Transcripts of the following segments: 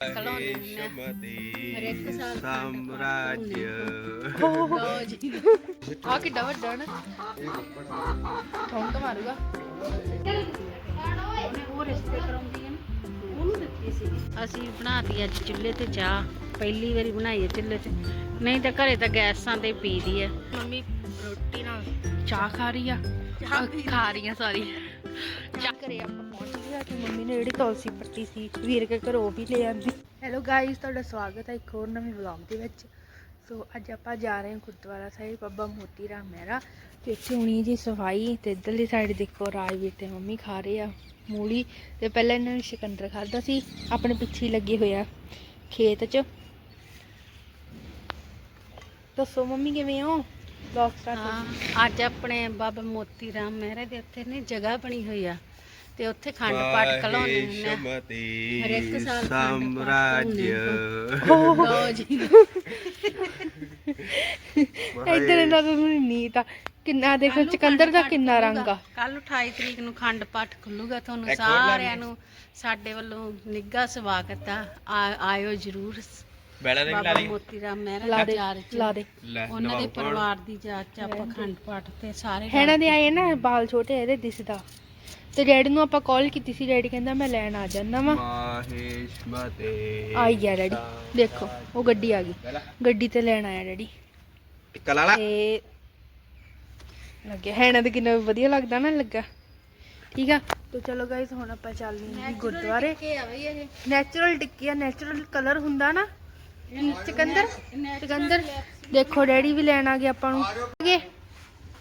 ਕਲਾਉਂਦੇ ਹੁੰਦੇ ਆ ਮਤੀ ਹਰੇਕ ਸਾਲ ਸਾਮਰਾਜ ਲਓ ਜੀ ਆ ਕਿੱਡਾ ਵੱਡਾ ਨਾ ਠੌਂਕ ਮਾਰੂਗਾ ਉਹ ਰਿਸ਼ਤੇ ਕਰਾਉਂਦੀ ਹੈ ਨਾ ਉਹਨੂੰ ਦਿੱਤੀ ਸੀ ਅਸੀਂ ਬਣਾਤੀ ਅੱਜ ਚੁੱਲ੍ਹੇ ਤੇ ਚਾਹ ਪਹਿਲੀ ਵਾਰੀ ਬਣਾਈ ਹੈ ਚੁੱਲ੍ਹੇ ਤੇ। ਨਹੀਂ ਤਾਂ ਘਰੇ ਤਾਂ ਗੈਸਾਂ ਤੇ ਪੀਦੀ ਹੈ। ਮੰਮੀ ਰੋਟੀ ਨਾਲ ਚਾਹ ਖਾ ਰਹੀ ਆ। ਖਾ ਰਹੀ ਆ ਸੌਰੀ ਚਾਹ ਘਰੇ ਆਪਾਂ ਪਹੁੰਚ ਗਏ ਆ ਕਿ ਮੰਮੀ ਨੇ ਜਿਹੜੀ ਤੁਲਸੀ ਪੱਟੀ ਸੀ ਵੀਰ ਕੇ ਘਰੋਂ ਉਹ ਵੀ ਲੈ ਆਂਦੀ। ਹੈਲੋ ਗਾਇਸ ਤੁਹਾਡਾ ਸਵਾਗਤ ਹੈ ਇੱਕ ਹੋਰ ਨਵੇਂ ਵਲੌਗ ਦੇ ਵਿੱਚ। ਸੋ ਅੱਜ ਆਪਾਂ ਜਾ ਰਹੇ ਹਾਂ ਗੁਰਦੁਆਰਾ ਸਾਹਿਬ ਬਾਬਾ ਮੋਤੀ ਰਾਮ ਮਹਿਰਾ। ਤੇ ਇੱਥੇ ਹੁਣੀ ਜੀ ਸਫ਼ਾਈ ਤੇ ਇੱਧਰਲੀ ਸਾਈਡ ਦੇਖੋ ਰਾਜਵੀਰ ਤੇ ਮੰਮੀ ਖਾ ਰਹੇ ਆ ਮੂਲੀ। ਤੇ ਪਹਿਲਾਂ ਇਹਨਾਂ ਨੇ ਸ਼ਿਕੰਦਰ ਖਾਦਾ ਸੀ ਆਪਣੇ ਪਿੱਛੇ ਲੱਗੇ ਹੋਏ ਆ ਖੇਤ 'ਚ। ਦੱਸੋ ਮੰਮੀ ਕਿਵੇਂ ਹੋ? ਵਲੌਗ ਸਟਾਰਟ ਹਾਂ ਅੱਜ ਆਪਣੇ ਬਾਬਾ ਮੋਤੀ ਰਾਮ ਮਹਿਰਾ ਦੇ ਉੱਥੇ ਨੇ ਜਗ੍ਹਾ ਬਣੀ ਹੋਈ ਆ। ਤੇ ਉੱਥੇ ਖੰਡ ਪਾਠ ਕਲਾਉਂਦੇ ਹੁੰਦੇ ਆ। ਸਾਲ ਖੰਡ ਪਾਠ ਸਾਮਰਾਜ। ਲਓ ਜੀ। ਇੱਧਰ ਇਹਨਾਂ ਦਾ ਮੈਨੂੰ ਨੀਤ ਆ। ਕਿੰਨਾ ਦੇਖੋ ਚਕੰਦਰ ਦਾ ਕਿੰਨਾ ਰੰਗ ਆ। ਕੱਲ 28 ਤਰੀਕ ਨੂੰ ਖੰਡ ਪਾਠ ਖੁੱਲੂਗਾ ਤੁਹਾਨੂੰ ਸਾਰਿਆਂ ਨੂੰ। ਸਾਡੇ ਵੱਲੋਂ ਨਿੱਘਾ ਸਵਾਗਤ ਆ। ਆ- ਆਇਓ ਜਰੂਰ। ਬੈਲਾ ਦੇ ਲਾ ਬਾਬਾ ਲਈ। ਮੋਤੀ ਰਾਮ ਲਾ ਮਹਿਰਾ ਦੇ ਯਾਦ ਚ। ਲਾ ਦੇ। ਲੈ ਉਹਨਾਂ ਦੇ? ਪਰਿਵਾਰ ਦੀ ਯਾਦ ਚ ਆਪਾਂ ਖੰਡ ਪਾਠ ਤੇ ਸਾਰੇ ਹੈਣਾ ਦੇ ਆਏ ਨਾ ਬਾਲ ਛੋਟੇ ਇਹਦੇ ਦਿਸਦਾ। ਤੇ ਡੈਡੀ ਨੂੰ ਆਪਾਂ ਕਾਲ ਕੀਤੀ ਸੀ ਡੈਡੀ ਕਹਿੰਦਾ ਮੈਂ ਲੈਣ ਆ ਜਾਂਦਾ ਵਾ। ਮਾਹੇਸ਼ ਮਤੇ ਆਈ ਗਿਆ ਡੈਡੀ। ਦੇਖੋ ਉਹ ਗੱਡੀ ਆ ਗਈ। ਗੱਡੀ ਤੇ ਲੈਣ ਆਇਆ ਡੈਡੀ। ਟਿੱਕਾ ਲਾ ਲਾ। ਤੇ ਲੱਗਿਆ। ਹੈਣਾ ਤੇ ਕਿੰਨਾ ਵਧੀਆ ਲੱਗਦਾ ਨਾ ਲੱਗਾ। ਠੀਕ ਆ? ਤੇ ਚਲੋ ਗਾਇਸ ਹੁਣ ਆਪਾਂ ਚੱਲਦੇ ਹਾਂ ਗੁਰਦੁਆਰੇ। ਕੀ ਆ ਬਈ ਇਹ। ਨੈਚੁਰਲ ਨੈਚੁਰਲ ਕਲਰ ਹੁੰਦਾ ਨਾ। ਚਕੰਦਰ ਚਕੰਦਰ ਦੇਖੋ ਡੈਡੀ ਵੀ ਲੈਣ ਆ ਗਏ ਆਪਾਂ ਨੂੰ। ਅੱਗੇ।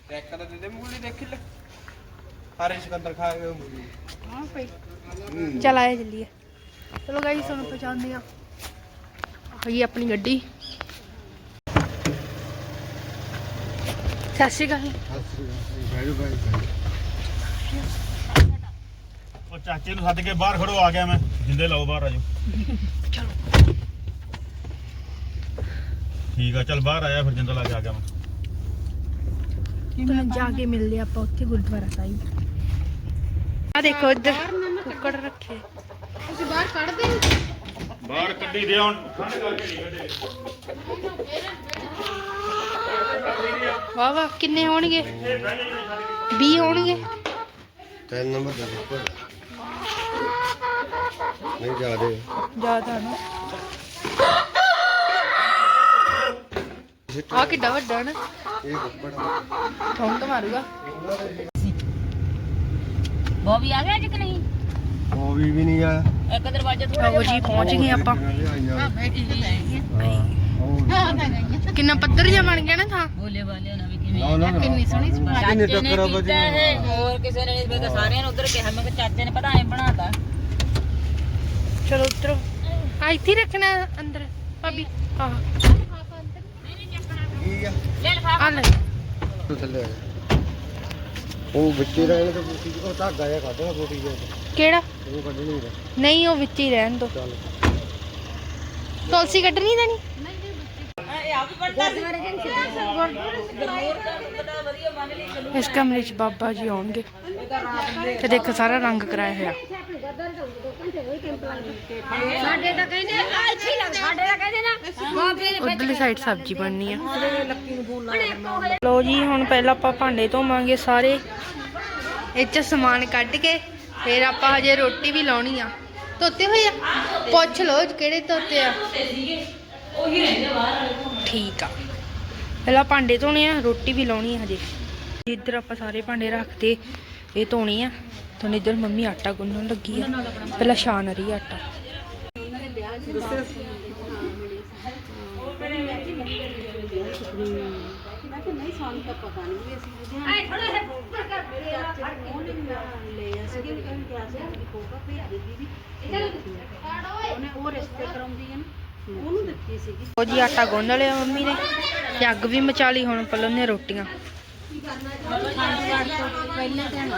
ਟੈਕ ਦਾ ਦੇ ਦੇ ਮੂਲੀ ਦੇਖ ਲੈ। ਹਰੇ ਸਿਕੰਦਰ ਖਾ ਗਏ ਮੂਲੀ ਹਾਂ ਭਾਈ। ਚਲ ਆਏ ਚੱਲੀਏ। ਚਲੋ ਗਾਇਸ ਹੁਣ ਪਹੁੰਚਾਉਂਦੇ ਆ ਆਹੀ ਆਪਣੀ ਗੱਡੀ। ਸਤਿ ਸ਼੍ਰੀ ਅਕਾਲ। ਉਹ ਚਾਚੇ ਨੂੰ ਸੱਦ ਕੇ ਬਾਹਰ ਖੜੋ ਆ ਗਿਆ ਮੈਂ। ਜਿੰਦੇ ਲਾਓ ਬਾਹਰ ਆਜੋ ਚਲੋ। ਠੀਕ ਆ ਚੱਲ ਬਾਹਰ ਆਇਆ ਫਿਰ ਜਿੰਦਾ ਲਾ ਕੇ ਆ ਗਿਆ ਮੈਂ। ਜਾ ਕੇ ਮਿਲਦੇ ਆਪਾਂ ਉੱਥੇ ਗੁਰਦੁਆਰਾ ਸਾਹਿਬ। ਆ ਦੇਖੋ ਇੱਧਰ। ਕੁੱਕੜ ਰੱਖੇ। ਤੁਸੀਂ ਬਾਹਰ ਕੱਢ ਦੇ ਬਾਹਰ ਕੱਢੀ ਦੇ ਹੁਣ। ਠੰਡ ਕਰਕੇ ਨਹੀਂ ਕੱਢੇ ਵਾਹ ਵਾਹ ਕਿੰਨੇ ਹੋਣਗੇ? 20 ਹੋਣਗੇ? ਤਿੰਨ ਨੰਬਰ ਦੇ ਉੱਪਰ ਨਹੀਂ ਜਾਦੇ ਜ਼ਿਆਦਾ ਨਾ। ਆ ਕਿੱਡਾ ਵੱਡਾ ਨਾ। ਇਹ ਉੱਪਰ ਠੌਂਕ ਮਾਰੂਗਾ। ਬੋਬੀ ਆ ਗਿਆ ਅੱਜ ਕਿ ਨਹੀਂ? ਉਹ ਵੀ ਵੀ ਨਹੀਂ ਆ ਇੱਕ ਦਰਵਾਜ਼ਾ ਆਓ ਜੀ ਪਹੁੰਚ ਗਏ ਆਪਾਂ। ਕਿੰਨਾ ਪੱਧਰ ਜਿਹਾ ਬਣ ਗਿਆ ਨਾ ਥਾਂ? ਬੋਲੇ ਵਾਲੇ ਨਾ ਵੀ ਕਿਵੇਂ ਨਾ ਨਾ ਕਿੰਨੀ ਸੋਹਣੀ ਸਪਾ ਕਿੰਨੇ ਟੱਕਰ ਆ ਬਜੀ ਹੋਰ ਕਿਸੇ ਨੇ ਨਹੀਂ ਪਤਾ ਸਾਰਿਆਂ ਨੂੰ ਉਧਰ ਕਿਹਾ। ਮੈਂ ਕਿ ਚਾਚੇ ਨੇ ਪਤਾ ਐ ਬਣਾਤਾ। ਚਲੋ ਉਤਰੋ ਆ ਇੱਥੇ ਹੀ ਰੱਖਣਾ ਅੰਦਰ। ਭਾਬੀ ਆਹ। ਕੀ ਆ। ਆ ਲੈ। ਤੂੰ ਥੱਲੇ ਆ ਜਾ। ਉਹ ਵਿੱਚੇ ਰਹਿਣ ਤੇ ਬੂਟੀ ਉਹ ਧਾਗਾ ਜਿਹਾ ਕੱਢ ਲੈ ਬੂਟੀ ਜਿਹਾ ਕਿਹੜਾ? ਉਹ ਕੱਢਣੀ ਨਹੀਂ ਨਹੀਂ ਉਹ ਵਿੱਚ ਹੀ ਰਹਿਣ ਦੋ। ਚੱਲ। ਤੁਲਸੀ ਕੱਢਣੀ ਤਾਂ ਨਹੀਂ? ਇਸ ਕਮਰੇ 'ਚ ਬਾਬਾ ਜੀ ਆਉਣਗੇ। ਤੇ ਦੇਖੋ ਸਾਰਾ ਰੰਗ ਕਰਾਇਆ ਹੋਇਆ। ਸਾਡੇ ਤਾਂ ਕਹਿੰਦੇ ਆ ਇੱਥੇ ਲੱਗ ਸਾਡੇ ਤਾਂ ਕਹਿੰਦੇ ਨਾ ਬਾਬੇ ਉਧਰਲੀ ਸਾਈਡ ਸਬਜ਼ੀ ਬਣਨੀ ਆ। ਲੋ ਜੀ ਹੁਣ ਪਹਿਲਾਂ ਆਪਾਂ ਭਾਂਡੇ ਧੋਵਾਂਗੇ ਸਾਰੇ। ਇਹ ਚ ਸਮਾਨ ਕੱਢ ਕੇ ਫਿਰ ਆਪਾਂ ਹਜੇ ਰੋਟੀ ਵੀ ਲਾਉਣੀ ਆ। ਧੋਤੇ ਹੋਏ ਆ? ਪੁੱਛ ਲੋ ਕਿਹੜੇ ਧੋਤੇ ਆ? ਠੀਕ ਆ। ਪਹਿਲਾਂ ਭਾਂਡੇ ਧੋਣੇ ਆ ਰੋਟੀ ਵੀ ਲਾਉਣੀ ਆ ਹਜੇ। ਇੱਧਰ ਆਪਾਂ ਸਾਰੇ ਭਾਂਡੇ ਰੱਖਦੇ ਇਹ ਧੋਣੇ ਆ। ਤੇ ਇੱਧਰ ਮੰਮੀ ਆਟਾ ਗੁੰਨਣ ਲੱਗੀ ਆ। ਪਹਿਲਾਂ ਛਾਣ ਰਹੀ ਆ ਆਟਾ ਉਹ ਰਿਸ਼ਤੇ ਕਰਾਉਂਦੀ ਹੈ ਨਾ ਉਹਨੂੰ ਦਿੱਤੀ ਸੀਗੀ ਉਹ ਜੀ ਆਟਾ ਗੁੰਨ ਲਿਆ ਮੰਮੀ ਨੇ। ਤੇ ਅੱਗ ਵੀ ਮਚਾ ਲਈ ਹੁਣ ਪੱਲੋਂ ਨੇ ਰੋਟੀਆਂ। ਪਹਿਲੇ ਦਿਨ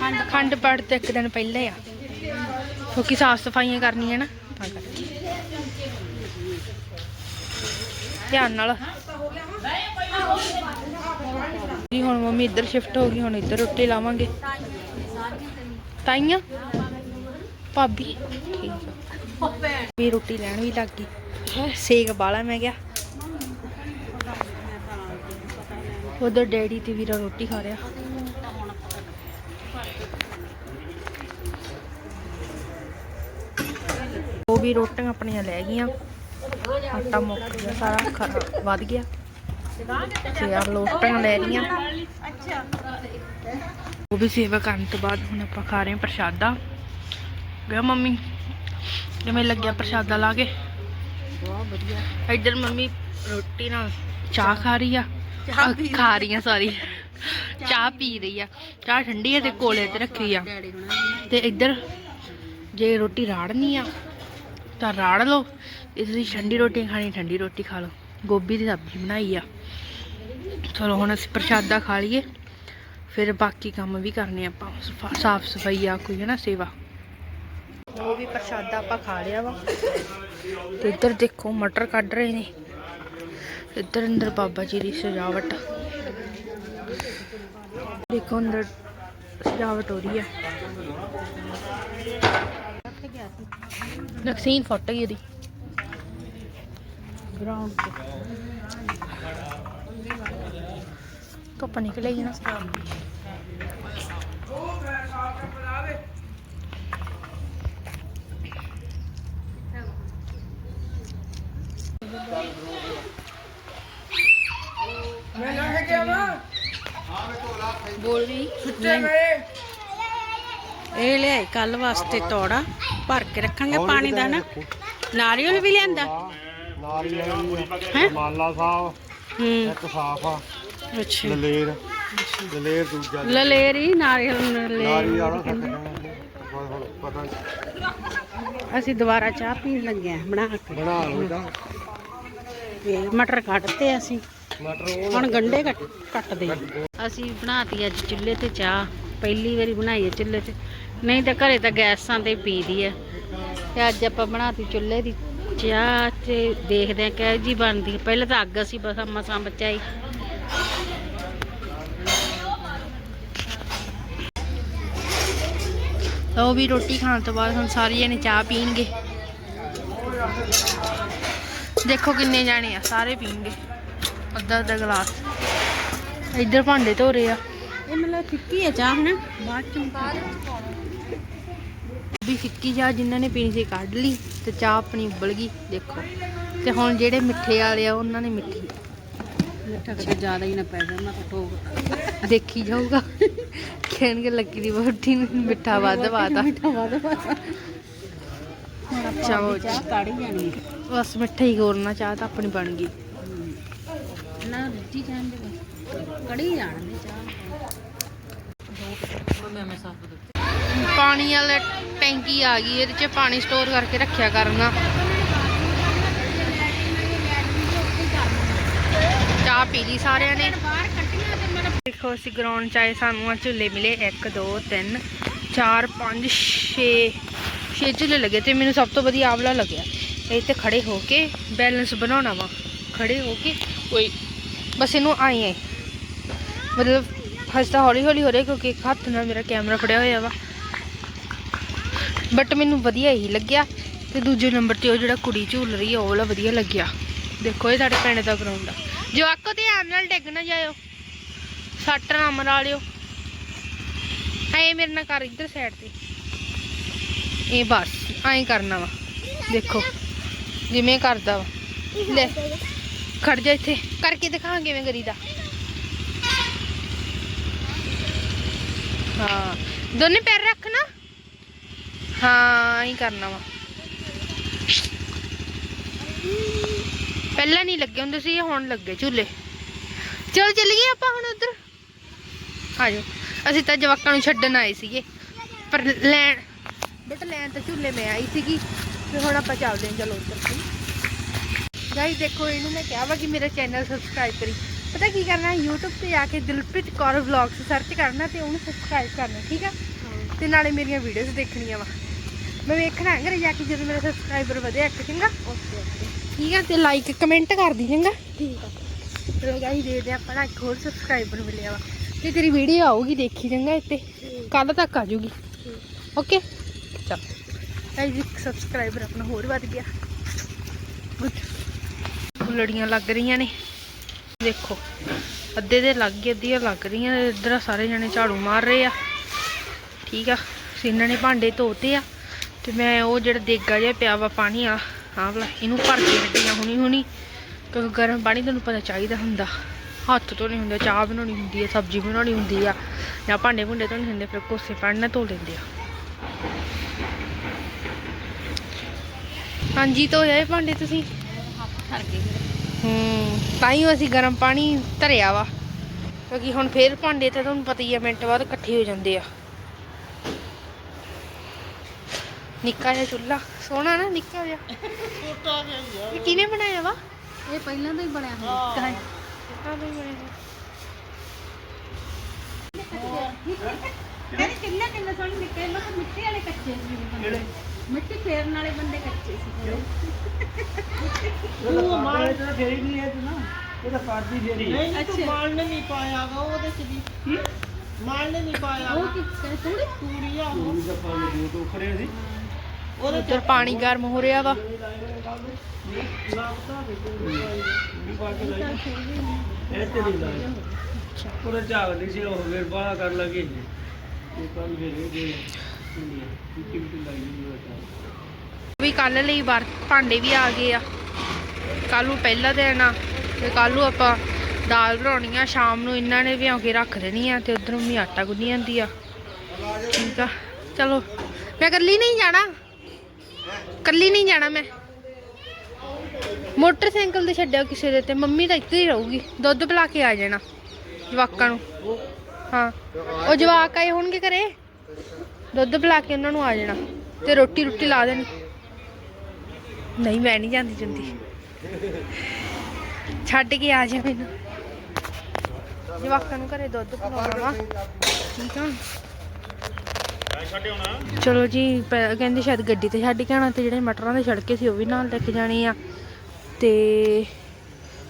ਖੰਡ ਖੰਡ ਪਾਠ ਤੇ ਇੱਕ ਦਿਨ ਪਹਿਲਾਂ ਹੀ ਆ। ਕਿਉਂਕਿ ਸਾਫ਼ ਸਫਾਈਆਂ ਕਰਨੀਆਂ ਨਾ। ਤਾਂ ਕਰਕੇ। ਧਿਆਨ ਨਾਲ। ਜੀ, ਹੁਣ ਮੰਮੀ ਇੱਧਰ ਸ਼ਿਫਟ ਹੋ ਗਈ, ਹੁਣ ਇੱਧਰ ਰੋਟੀ ਲਾਵਾਂਗੇ। ਤਾਈਆਂ? ਭਾਬੀ। ਠੀਕ ਆ। ਵੀ ਰੋਟੀ ਲੈਣ ਵੀ ਲੱਗ ਗਈ। ਸੇਕ ਬਾਲਾ ਮੈਂ ਗਿਆ ਉਧਰ ਡੈਡੀ ਤੇ ਵੀਰਾ ਰੋਟੀ ਖਾ ਰਿਹਾ। ਉਹ ਵੀ ਰੋਟੀਆਂ ਆਪਣੀਆਂ ਲੈ ਗਈਆਂ। ਆਟਾ ਮੁੱਕ ਗਿਆ ਸਾਰਾ ਖਰਾ ਵੱਧ ਗਿਆ। ਆ ਰੋਟੀਆਂ ਲੈ ਰਹੀਆਂ ਉਹ ਵੀ ਸੇਵਾ ਕਰਨ ਤੋਂ ਬਾਅਦ ਹੁਣ ਆਪਾਂ ਖਾ ਰਹੇ ਹਾਂ ਪ੍ਰਸ਼ਾਦਾ। ਗਿਆ ਮੰਮੀ? ਕਿਵੇਂ ਲੱਗਿਆ ਪ੍ਰਸ਼ਾਦਾ ਲਾ ਕੇ। ਬਹੁਤ ਵਧੀਆ ਇੱਧਰ ਮੰਮੀ ਰੋਟੀ ਨਾਲ ਚਾਹ ਖਾ ਰਹੀ ਆ। ਖਾ ਰਹੀ ਆ ਸੌਰੀ ਚਾਹ ਪੀ ਰਹੀ ਆ। ਚਾਹ ਠੰਡੀ ਆ ਤੇ ਕੋਲੇ ਤੇ ਰੱਖੀ ਆ। ਤੇ ਇੱਧਰ ਜੇ ਰੋਟੀ ਰਾੜਨੀ ਆ ਤਾਂ ਰਾੜ ਲਓ। ਜੇ ਤੁਸੀਂ ਠੰਡੀ ਰੋਟੀ ਖਾਣੀ ਠੰਡੀ ਰੋਟੀ ਖਾ ਲਓ। ਗੋਭੀ ਦੀ ਸਬਜ਼ੀ ਬਣਾਈ ਆ। ਚਲੋ ਹੁਣ ਅਸੀਂ ਪ੍ਰਸ਼ਾਦਾ ਖਾ ਲਈਏ। ਫਿਰ ਬਾਕੀ ਕੰਮ ਵੀ ਕਰਨੇ ਆਪਾਂ। ਸਾਫ਼ ਸਫ਼ਾਈ ਆ ਕੋਈ ਹੈ ਨਾ ਸੇਵਾ। ਉਹ ਵੀ ਪ੍ਰਸ਼ਾਦਾ ਆਪਾਂ ਖਾ ਲਿਆ ਵਾ। ਤੇ ਇੱਧਰ ਦੇਖੋ, ਮਟਰ ਕੱਢ ਰਹੇ ਨੇ। ਇੱਧਰ ਅੰਦਰ ਬਾਬਾ ਜੀ ਦੀ ਸਜਾਵਟ। ਦੇਖੋ ਅੰਦਰ ਸਜਾਵਟ ਹੋ ਰਹੀ ਹੈ ਨਕਸੀਨ ਫੁੱਟ ਗਈ ਉਹਦੀ ਗਰਾਊਂਡ ਤੇ। ਧੁੱਪ ਨਿਕਲੇਗੀ ਨਾ। ਬੋਲ ਰਹੀ। ਇਹ ਲਿਆਈ ਕੱਲ ਵਾਸਤੇ ਤੋੜਾ। ਭਰ ਕੇ ਰੱਖਾਂਗੇ ਪਾਣੀ ਦਾ ਨਾ। ਨਾਰੀਅਲ ਵੀ ਲਿਆਂਦਾ। ਨਾਰੀਅਲ ਮਾਲਾ ਸਾਹਿਬ ਹੂੰ। ਇੱਕ ਸਾਫ਼ ਆ ਅੱਛਾ। ਦਲੇਰ ਦਲੇਰ ਦੂਜਾ ਲਲੇਰੀ ਨਾਰੀਅਲ ਨਾਰੀ ਲਲੇਰੀ। ਵਾਲਾ ਸੱਤ ਹੁਣ ਪਤਾ ਨੀ। ਅਸੀਂ ਦੁਬਾਰਾ ਚਾਹ ਪੀਣ ਲੱਗੇ ਆ ਬਣਾ ਕੇ। ਬਣਾ ਲਓ ਤਾਂ ਤੇ ਮਟਰ ਕੱਟਤੇ ਅਸੀਂ। ਮਟਰ ਹੁਣ ਗੰਡੇ ਕੱਟ ਕੱਟਦੇ ਆ। ਅਸੀਂ ਬਣਾਤੀ ਅੱਜ ਚੁੱਲ੍ਹੇ ਤੇ ਚਾਹ। ਪਹਿਲੀ ਵਾਰੀ ਬਣਾਈ ਹੈ ਚੁੱਲ੍ਹੇ ਤੇ। ਨਹੀਂ ਤਾਂ ਘਰੇ ਤਾਂ ਗੈਸਾਂ ਤੇ ਪੀਦੀ ਹੈ। ਤੇ ਅੱਜ ਆਪਾਂ ਬਣਾਤੀ ਚੁੱਲ੍ਹੇ ਦੀ ਚਾਹ ਤੇ ਦੇਖਦੇ ਆ ਕਿਹੋ ਜੀ ਬਣਦੀ ਪਹਿਲਾਂ ਤਾਂ ਅੱਗ ਅਸੀਂ ਬਸ ਮਸਾਂ ਬਚਾਈ। ਉਹ ਵੀ ਰੋਟੀ ਖਾਣ ਤੋਂ ਬਾਅਦ ਹੁਣ ਸਾਰੇ ਜਣੇ ਚਾਹ ਪੀਣਗੇ। ਦੇਖੋ ਕਿੰਨੇ ਜਾਣੇ ਆ, ਸਾਰੇ ਪੀਣਗੇ। ਅੱਧਾ ਅੱਧਾ ਗਲਾਸ। ਇੱਧਰ ਭਾਂਡੇ ਧੋ ਰਹੇ ਆ। ਇਹ ਮਤਲਬ ਫਿੱਕੀ ਹੈ ਚਾਹ, ਹਨਾ? ਬਾਅਦ ਚੋਂ। ਵੀ ਫਿੱਕੀ ਚਾਹ ਜਿਨ੍ਹਾਂ ਨੇ ਪੀਣੀ ਸੀ ਕੱਢ ਲਈ ਤੇ ਚਾਹ ਆਪਣੀ ਉਬਲ ਗਈ ਦੇਖੋ। ਤੇ ਹੁਣ ਜਿਹੜੇ ਮਿੱਠੇ ਵਾਲੇ ਆ ਉਹਨਾਂ ਨੇ ਮਿੱਠੀ। ਮਿੱਠਾ ਕਿਤੇ ਜ਼ਿਆਦਾ ਹੀ ਨਾ ਪੈ ਜਾਵੇ ਮੈਂ ਤਾਂ ਠੋਕ ਦੇਖੀ ਜਾਊਗਾ। ਕਹਿਣਗੇ ਲੱਗੀ ਦੀ ਵੋਟੀ ਨੂੰ ਮਿੱਠਾ ਵੱਧ ਮਿੱਠਾ ਵੱਧ ਜੀ। ਚਾਹ ਕਾੜੀ ਜਾਣੀ ਬਸ ਮਿੱਠਾ ਹੀ ਕੋਰਨਾ ਚਾਹ ਤਾਂ ਆਪਣੀ ਬਣ ਗਈ। ਨਾ ਰੁੱਜੀ ਜਾਂਦੇ ਬਸ ਕੜੀ ਜਾਣਦੇ ਚਾਹ। ਪਾਣੀ ਵਾਲਾ ਟੈਂਕੀ ਆ ਗਈ, ਇਹਦੇ 'ਚ ਪਾਣੀ ਸਟੋਰ ਕਰਕੇ ਰੱਖਿਆ ਕਰਨਾ। ਚਾਹ ਪੀ ਲਈ ਸਾਰਿਆਂ ਨੇ। ਦੇਖੋ, ਅਸੀਂ ਗਰਾਊਂਡ 'ਚ ਆਏ, ਸਾਨੂੰ ਆ ਝੂਲੇ ਮਿਲੇ। 1 2 3 4 5 6 6 ਝੂਲੇ ਲੱਗੇ ਤੇ ਮੈਨੂੰ ਸਭ ਤੋਂ ਵਧੀਆ ਆਵਲਾ ਲੱਗਿਆ। ਇਹ ਤੇ ਖੜੇ ਹੋ ਕੇ ਬੈਲੈਂਸ ਬਣਾਉਣਾ ਵਾ। ਖੜੇ ਹੋ ਕੇ ਕੋਈ ਬਸ ਇਹਨੂੰ ਆਏ ਆਏ ਮਤਲਬ ਹਜੇ ਹੌਲੀ ਹੌਲੀ ਹੋ ਰਿਹਾ ਕਿਉਂਕਿ ਇੱਕ ਹੱਥ ਨਾਲ ਮੇਰਾ ਕੈਮਰਾ ਫੜਿਆ ਹੋਇਆ ਵਾ। ਬਟ ਮੈਨੂੰ ਵਧੀਆ ਹੀ ਲੱਗਿਆ ਤੇ ਦੂਜੇ ਨੰਬਰ ਤੇ ਉਹ ਜਿਹੜਾ ਕੁੜੀ ਝੂਲ ਰਹੀ ਆ, ਉਹ ਵਾਲਾ ਵਧੀਆ ਲੱਗਿਆ। ਦੇਖੋ ਇਹ ਸਾਡੇ ਪਿੰਡ ਦਾ ਗਰਾਊਂਡ ਆ। ਜਵਾਕੋ ਧਿਆਨ ਨਾਲ ਡਿੱਗ ਨਾ ਜਾਇਓ। ਸੱਟ ਨਾ ਮਰਾ ਲਿਓ। ਐ ਮੇਰੇ ਨਾਲ ਕਰ ਇੱਧਰ ਸਾਈਡ ਤੇ। ਇਹ ਬਸ, ਐਂ ਕਰਨਾ ਵਾ। ਦੇਖੋ, ਜਿਵੇਂ ਕਰਦਾ ਵਾ। ਲੈ, ਖੜ ਜਾ ਇੱਥੇ। ਕਰਕੇ ਦਿਖਾਂ ਕਿਵੇਂ ਕਰੀਦਾ। ਹਾਂ। ਦੋਨੇ ਪੈਰ ਰੱਖ ਨਾ। ਹਾਂ ਹੀ ਕਰਨਾ ਵਾ। ਪਹਿਲਾਂ ਨਹੀਂ ਲੱਗੇ ਹੁੰਦੇ ਸੀ ਹੁਣ ਲੱਗੇ ਝੂਲੇ। ਚਲੋ ਚੱਲੀਏ ਆਪਾਂ ਹੁਣ ਉਧਰ। ਆ ਜਾਓ ਅਸੀਂ ਤਾਂ ਜਵਾਕਾਂ ਨੂੰ ਛੱਡਣ ਆਏ ਸੀਗੇ। ਪਰ ਲੈਣ ਬਟ ਲੈਣ ਤਾਂ ਝੂਲੇ ਮੈਂ ਆਈ ਸੀਗੀ। ਤੇ ਹੁਣ ਆਪਾਂ ਚੱਲਦੇ ਹਾਂ ਚਲੋ ਉੱਧਰ ਗਾਈਸ ਦੇਖੋ ਇਹਨੂੰ ਮੈਂ ਕਿਹਾ ਵਾ ਕਿ ਮੇਰਾ ਚੈਨਲ ਸਬਸਕ੍ਰਾਈਬ ਕਰੀ। ਪਤਾ ਕੀ ਕਰਨਾ YouTube ਤੇ ਜਾ ਕੇ ਦਿਲਪ੍ਰੀਤ ਕੌਰ ਵਲੌਗਸ ਸਰਚ ਕਰਨਾ ਤੇ ਉਹਨੂੰ ਸਬਸਕ੍ਰਾਈਬ ਕਰਨਾ ਠੀਕ ਆ? ਤੇ ਨਾਲੇ ਮੇਰੀਆਂ ਵੀਡੀਓਜ਼ ਦੇਖਣੀਆਂ ਵਾ। ਮੈਂ ਵੇਖਣਾ ਹੈ ਘਰੇ ਜਾ ਕੇ ਜਦੋਂ ਮੇਰਾ ਸਬਸਕ੍ਰਾਈਬਰ ਵਧਿਆ ਇੱਕ ਚੰਗਾ? ਠੀਕ ਆ ਤੇ ਲਾਈਕ ਕਮੈਂਟ ਕਰ ਦੀ ਚੰਗਾ? ਠੀਕ ਆ। ਚਲੋ ਗਾਈਸ ਦੇਖਦੇ ਆਪਾਂ ਨਾ ਇੱਕ ਹੋਰ ਸਬਸਕ੍ਰਾਈਬਰ ਮਿਲਿਆ ਵਾ। ਤੇ ਤੇਰੀ ਵੀਡੀਓ ਆਊਗੀ ਦੇਖੀ ਚੰਗਾ ਇੱਥੇ। ਕੱਲ ਤੱਕ ਆ ਜਾਊਗੀ। ਓਕੇ? ਚਲ। ਗਾਇਸ ਇੱਕ ਸਬਸਕ੍ਰਾਈਬਰ ਆਪਣਾ ਹੋਰ ਵੱਧ ਗਿਆ। ਗੁੱਡ ਫੁੱਲੜੀਆਂ ਲੱਗ ਰਹੀਆਂ ਨੇ। ਦੇਖੋ ਅੱਧੇ ਦੇ ਲੱਗ ਗਏ ਅੱਧੀਆਂ ਲੱਗ ਰਹੀਆਂ ਇੱਧਰ ਸਾਰੇ ਜਣੇ ਝਾੜੂ ਮਾਰ ਰਹੇ ਆ। ਠੀਕ ਆ ਇਹਨਾਂ ਨੇ ਭਾਂਡੇ ਧੋਤੇ ਆ। ਤੇ ਮੈਂ ਉਹ ਜਿਹੜਾ ਦੇਗਾ ਜਿਹਾ ਪਿਆ ਵਾ ਪਾਣੀ ਆ, ਆਹ ਵਾਲਾ ਇਹਨੂੰ ਭਰ ਕੇ ਰੱਖੀਆਂ ਹੁਣੀ ਹੁਣੀ, ਕਿਉਂਕਿ ਗਰਮ ਪਾਣੀ ਤੁਹਾਨੂੰ ਪਤਾ ਚਾਹੀਦਾ ਹੁੰਦਾ। ਹੱਥ ਧੋਣੇ ਹੁੰਦੇ ਹੁੰਦਾ ਚਾਹ ਬਣਾਉਣੀ ਹੁੰਦੀ ਹੈ ਸਬਜ਼ੀ ਬਣਾਉਣੀ ਹੁੰਦੀ ਆ, ਜਾਂ ਭਾਂਡੇ ਭੁੰਡੇ ਧੋਣੇ ਹੁੰਦੇ ਫਿਰ ਕੋਸੇ ਪਾਣੀ ਨਾਲ ਧੋ ਲੈਂਦੇ ਆ। ਹਾਂਜੀ, ਧੋਇਆ ਇਹ ਭਾਂਡੇ ਤੁਸੀਂ? ਹਰ ਹੂੰ ਤਾਂ ਹੀ ਅਸੀਂ ਗਰਮ ਪਾਣੀ ਧਰਿਆ ਵਾ, ਕਿਉਂਕਿ ਹੁਣ ਫੇਰ ਭਾਂਡੇ ਤੇ ਤੁਹਾਨੂੰ ਪਤਾ ਹੀ ਆ, ਮਿੰਟ ਬਾਅਦ ਇਕੱਠੇ ਹੋ ਜਾਂਦੇ ਆ। ਨਿੱਕਾ ਜਿਹਾ ਚੁੱਲ੍ਹਾ ਸੋਹਣਾ ਨਾ ਨਿੱਕਾ ਜਿਹਾ। ਛੋਟਾ ਜਿਹਾ ਇਹ ਕਿਹਨੇ ਬਣਾਇਆ ਵਾ? ਇਹ ਪਹਿਲਾਂ ਤੋਂ ਹੀ ਬਣਿਆ ਹੋਇਆ। ਆਹ ਵੀ ਬਣਾਇਆ ਹੋਇਆ। ਕਹਿੰਦੇ ਕਿੰਨੇ ਕਿੰਨੇ ਸੋਹਣੇ ਨਿੱਕੇ ਮੈਂ ਕਿਹਾ ਮਿੱਟੀ ਵਾਲੇ ਕੱਚੇ ਸੀ ਮਿੱਟੀ ਫੇਰਨ ਵਾਲੇ ਬੰਦੇ ਕੱਚੇ ਸੀ। ਥੋੜੇ ਉਹ ਕਿ ਥੋੜੀ ਉਧਰ ਪਾਣੀ ਗਰਮ ਹੋ ਰਿਹਾ ਵਾ। ਉਹਦਾ ਝਾਗ ਨਹੀਂ ਸੀ ਉਹ ਫਿਰ ਬਾਹਰ ਕਰ ਲਗੇ ਵੀ ਕੱਲ ਲਈ ਬਾਰ ਭਾਂਡੇ ਵੀ ਆ ਗਏ ਆ। ਕੱਲ ਨੂੰ ਪਹਿਲਾ ਦਿਨ ਆ ਤੇ ਕੱਲ ਨੂੰ ਆਪਾਂ ਦਾਲ ਬਣਾਉਣੀ ਆ, ਸ਼ਾਮ ਨੂੰ ਇਹਨਾਂ ਨੇ ਭਿਉਂ ਕੇ ਰੱਖ ਦੇਣੀ ਆ ਤੇ ਉਧਰੋਂ ਵੀ ਆਟਾ ਗੁੰਨੀ ਜਾਂਦੀ ਆ। ਠੀਕ ਆ। ਚਲੋ, ਮੈਂ ਇਕੱਲੀ ਨਹੀਂ ਜਾਣਾ। ਇਕੱਲੀ ਨਹੀਂ ਜਾਣਾ ਮੈਂ। ਮੋਟਰਸਾਈਕਲ ਤੇ ਛੱਡਿਓ ਕਿਸੇ ਦੇ ਤੇ, ਮੰਮੀ ਤਾਂ ਇੱਥੇ ਹੀ ਰਹੂਗੀ, ਦੁੱਧ ਪਿਲਾ ਕੇ ਆ ਜਾਣਾ ਜਵਾਕਾਂ ਨੂੰ। ਹਾਂ, ਉਹ ਜਵਾਕ ਆਏ ਹੋਣਗੇ ਘਰੇ, ਦੁੱਧ ਪਿਲਾ ਕੇ ਉਹਨਾਂ ਨੂੰ ਆ ਜਾਣਾ ਤੇ ਰੋਟੀ ਰੋਟੀ ਲਾ ਦੇਣੀ। ਨਹੀਂ, ਮੈਂ ਨਹੀਂ ਜਾਂਦੀ ਜਾਂਦੀ ਛੱਡ ਕੇ ਆ ਜਾ ਮੈਨੂੰ। ਜਵਾਕਾਂ ਨੂੰ ਘਰੇ ਦੁੱਧ ਪਿਲਾਉਣਾ ਵਾ। ਠੀਕ ਆ। ਚਲੋ ਜੀ, ਪ- ਕਹਿੰਦੇ ਸ਼ਾਇਦ ਗੱਡੀ ਤੇ ਛੱਡ ਕੇ ਆਉਣਾ ਤੇ ਜਿਹੜੇ ਮਟਰਾਂ ਦੇ ਛੜਕੇ ਸੀ ਉਹ ਵੀ ਨਾਲ ਲੈ ਕੇ ਜਾਣੇ ਆ। ਤੇ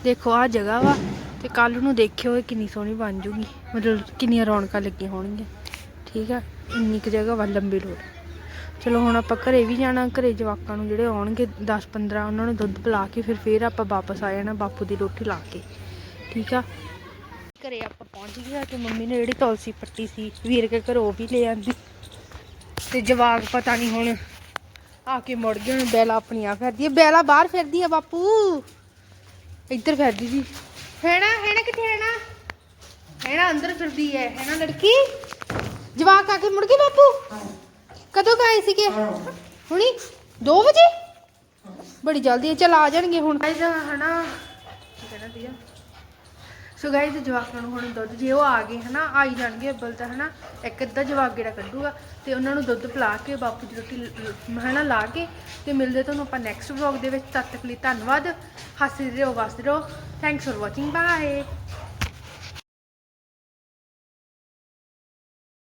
ਦੇਖੋ ਆ ਜਗ੍ਹਾ ਵਾ ਤੇ ਕੱਲ ਨੂੰ ਦੇਖਿਓ ਇਹ ਕਿੰਨੀ ਸੋਹਣੀ ਬਣ ਜੂਗੀ। ਮਤਲਬ ਕਿੰਨੀਆਂ ਰੌਣਕਾਂ ਲੱਗੀਆਂ ਹੋਣਗੀਆਂ। ਠੀਕ ਆ? ਇੰਨੀ ਕੁ ਜਗ੍ਹਾ ਵਾ, ਲੰਬੀ ਰੋਡ। ਚਲੋ, ਹੁਣ ਆਪਾਂ ਘਰੇ ਵੀ ਜਾਣਾ, ਘਰੇ ਜਵਾਕਾਂ ਨੂੰ ਜਿਹੜੇ ਆਉਣਗੇ 10 15 ਉਹਨਾਂ ਨੂੰ ਦੁੱਧ ਪਿਲਾ ਕੇ ਫਿਰ ਫੇਰ ਆਪਾਂ ਵਾਪਸ ਆ ਜਾਣਾ, ਬਾਪੂ ਦੀ ਰੋਟੀ ਲਾ ਕੇ। ਠੀਕ ਆ? ਘਰੇ ਆਪਾਂ ਪਹੁੰਚ ਗਏ ਆ ਤੇ ਮੰਮੀ ਨੇ ਜਿਹੜੀ ਤੁਲਸੀ ਪੱਟੀ ਸੀ, ਵੀਰ ਕੇ ਘਰੋਂ ਉਹ ਵੀ ਲੈ ਆਂਦੀ। ਤੇ ਜਵਾਕ ਪਤਾ ਨਹੀਂ ਹੁਣ ਆ ਕੇ ਮੁੜ ਗਏ ਹੁਣ ਬੈਲਾ ਆਪਣੀਆਂ ਫਿਰਦੀ ਹੈ ਬੈਲਾ ਬਾਹਰ ਫਿਰਦੀ ਹੈ ਬਾਪੂ। ਇੱਧਰ ਫਿਰਦੀ ਸੀ। ਹੈਣਾ ਹੈਣਾ ਕਿੱਥੇ ਹੈਣਾ? ਹੈਣਾ ਅੰਦਰ ਫਿਰਦੀ ਹੈ ਹੈਣਾ ਲੜਕੀ? ਜਵਾਕ ਆ ਕੇ ਮੁੜ ਗਈ ਬਾਪੂ? ਕਦੋਂ ਗਏ ਸੀਗੇ? ਹੁਣੀ? 2 ਵਜੇ? ਬੜੀ ਜਲਦੀ ਹੈ ਚਲ ਆ ਜਾਣਗੇ ਹੁਣ। ਗਾਇਜ਼ ਹਨਾ ਕਹਿਣਾ ਸੀਗਾ ਸੋ ਗਾਇਜ਼ ਜਵਾਕਾਂ ਨੂੰ ਹੁਣ ਦੁੱਧ ਜੇ ਉਹ ਆ ਗਏ, ਹਨਾ, ਆਈ ਜਾਣਗੇ ਅੱਬਲ ਤਾਂ, ਹਨਾ, ਇੱਕ ਅੱਧਾ ਜਵਾਕ ਜਿਹੜਾ ਕੱਢੂਗਾ ਤੇ ਉਹਨਾਂ ਨੂੰ ਦੁੱਧ ਪਿਲਾ ਕੇ, ਬਾਪੂ ਦੀ ਰੋਟੀ ਲ- ਲ- ਹਨਾ, ਲਾ ਕੇ ਤੇ ਮਿਲਦੇ ਤੁਹਾਨੂੰ ਆਪਾਂ ਨੈਕਸਟ ਵਲੌਗ ਦੇ ਵਿੱਚ। ਤਦ ਤੱਕ ਲਈ ਧੰਨਵਾਦ। ਹੱਸਦੇ ਰਹੋ, ਵਸਦੇ ਰਹੋ। Thanks for watching bye